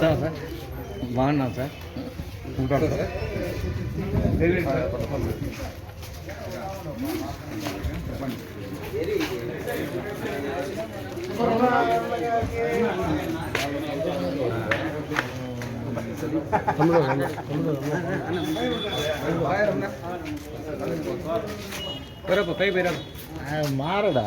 Sir sir బాగున్నాం sir బరపు కై బేరా మారడా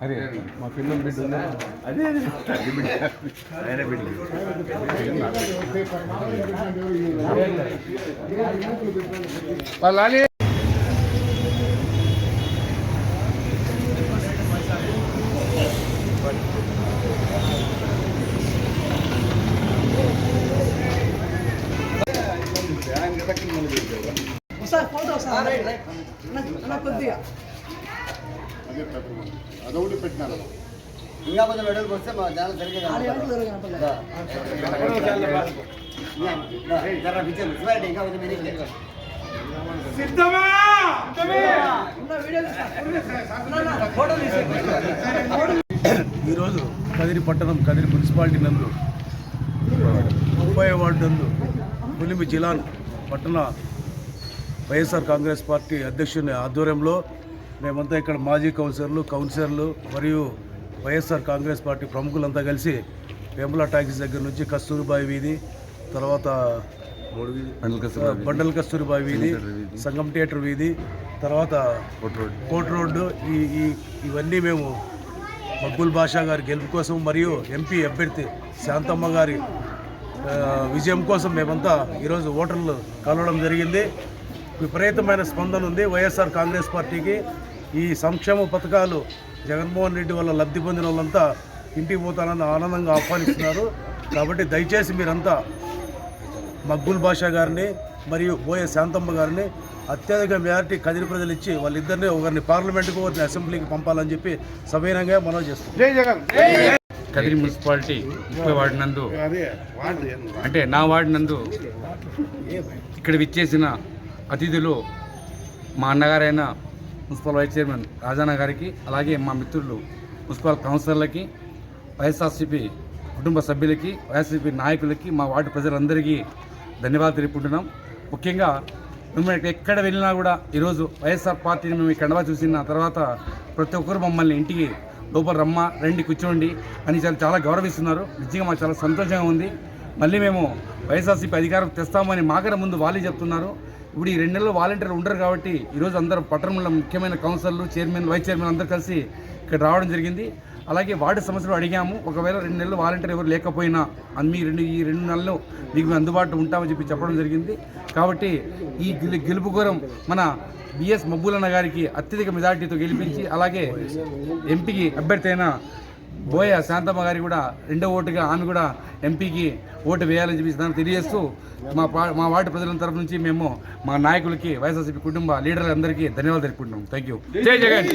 అరే మా పిల్లలు బిడ్డ ఉందా? అదే అదే బిడ్డ. ఆయన బిడ్డ. వాళ్ళ సార్ ఫోటో సార్ అన్న కొద్దిగా అదొకటి పెట్టినారు. ఇంకా కొంచెం వెడల్పు వస్తే మా ఛానల్ సరిగ్గా ఆడ ఎవరు దూరం కనపడలేదు. జర పిచ్చారు శివారెడ్డి ఇంకా కొంచెం వెనక్కి. ఉన్న వీడియో తీస్తా. అన్న, అన్న, ఫోటో తీసి ఈరోజు కదిరి పట్టణం కదిరి మున్సిపాలిటీ నందు ముప్పై వార్డు నందు పులిమి జిలాన్ పట్టణ వైఎస్ఆర్ కాంగ్రెస్ పార్టీ అధ్యక్షుని ఆధ్వర్యంలో మేమంతా ఇక్కడ మాజీ కౌన్సిలర్లు కౌన్సిలర్లు మరియు వైఎస్ఆర్ కాంగ్రెస్ పార్టీ ప్రముఖులంతా కలిసి వేముల టాకీస్ దగ్గర నుంచి కస్తూరిబాయి వీధి తర్వాత బండల కస్తూరిబాయి వీధి. సంగం థియేటర్ వీధి తర్వాత కోట్ రోడ్డు ఈ ఈ ఇవన్నీ మేము మక్బుల్ బాషా గారి గెలుపు కోసం మరియు ఎంపీ అభ్యర్థి శాంతమ్మ గారి విజయం కోసం మేమంతా ఈరోజు ఓటర్లు కలవడం జరిగింది. విపరీతమైన స్పందన ఉంది వైఎస్ఆర్ కాంగ్రెస్ పార్టీకి. ఈ సంక్షేమ పథకాలు జగన్మోహన్ రెడ్డి వల్ల లబ్ధి పొందిన వాళ్ళంతా ఇంటికి పోతానని ఆనందంగా ఆహ్వానిస్తున్నారు. కాబట్టి దయచేసి మీరంతా మక్బుల్ బాషా గారిని మరియు బోయ శాంతమ్మ గారిని అత్యధిక మెజారిటీ కదిరి ప్రజలు ఇచ్చి వాళ్ళిద్దరిని ఒకరిని పార్లమెంటుకు ఒకరిని అసెంబ్లీకి పంపాలని చెప్పి సవినయంగా మనం జగన్. కదిరి మున్సిపాలిటీ ముప్పై వార్డు నందు అంటే నా వార్డు నందు ఇక్కడ విచ్చేసిన అతిథులు మా అన్నగారైన మున్సిపల్ వైస్ చైర్మన్ రాజానా గారికి అలాగే మా మిత్రులు మున్సిపల్ కౌన్సిలర్లకి వైఎస్ఆర్సీపీ కుటుంబ సభ్యులకి వైఎస్ఆర్సీపీ నాయకులకి మా వార్డు ప్రజలందరికీ ధన్యవాదాలు తెలుపుకుంటున్నాం. ముఖ్యంగా మేము ఎక్కడ వెళ్ళినా కూడా ఈరోజు వైఎస్ఆర్ పార్టీని మేము ఇక్కడ చూసిన తర్వాత ప్రతి ఒక్కరు మమ్మల్ని ఇంటికి లోపల రమ్మ రండి కూర్చోండి అని చాలా చాలా గౌరవిస్తున్నారు. నిజంగా మాకు చాలా సంతోషంగా ఉంది. మళ్ళీ మేము వైఎస్ఆర్సీపీ అధికారం తెస్తామని మాకర ముందు వాళ్ళే చెప్తున్నారు. ఇప్పుడు ఈ రెండు నెలలు వాలంటీర్లు ఉండరు కాబట్టి ఈరోజు అందరూ పట్టణంలో ముఖ్యమైన కౌన్సిలర్లు చైర్మన్ వైస్ చైర్మన్ అందరూ కలిసి ఇక్కడ రావడం జరిగింది. అలాగే వార్డు సమస్యలు అడిగాము. ఒకవేళ రెండు నెలలు వాలంటీర్ ఎవరు లేకపోయినా అన్ని మీ రెండు ఈ రెండు నెలలు మీకు అందుబాటులో ఉంటామని చెప్పి చెప్పడం జరిగింది. కాబట్టి ఈ గెలుపు ఘోరం మన బిఎస్ మబ్బులన్న గారికి అత్యధిక మెజార్టీతో గెలిపించి అలాగే ఎంపీకి అభ్యర్థి అయిన బోయ శాంతమ్మ గారికి కూడా రెండో ఓటుగా ఆమె కూడా ఎంపీకి ఓటు వేయాలని చెప్పి దాన్ని తెలియజేస్తూ మా పా- మా వార్డు ప్రజల తరపు నుంచి మేము మా నాయకులకి వైఎస్ఆర్సీపీ కుటుంబ లీడర్లందరికీ ధన్యవాదాలు తెలుపుకుంటున్నాం. థ్యాంక్ యూ జై జగన్.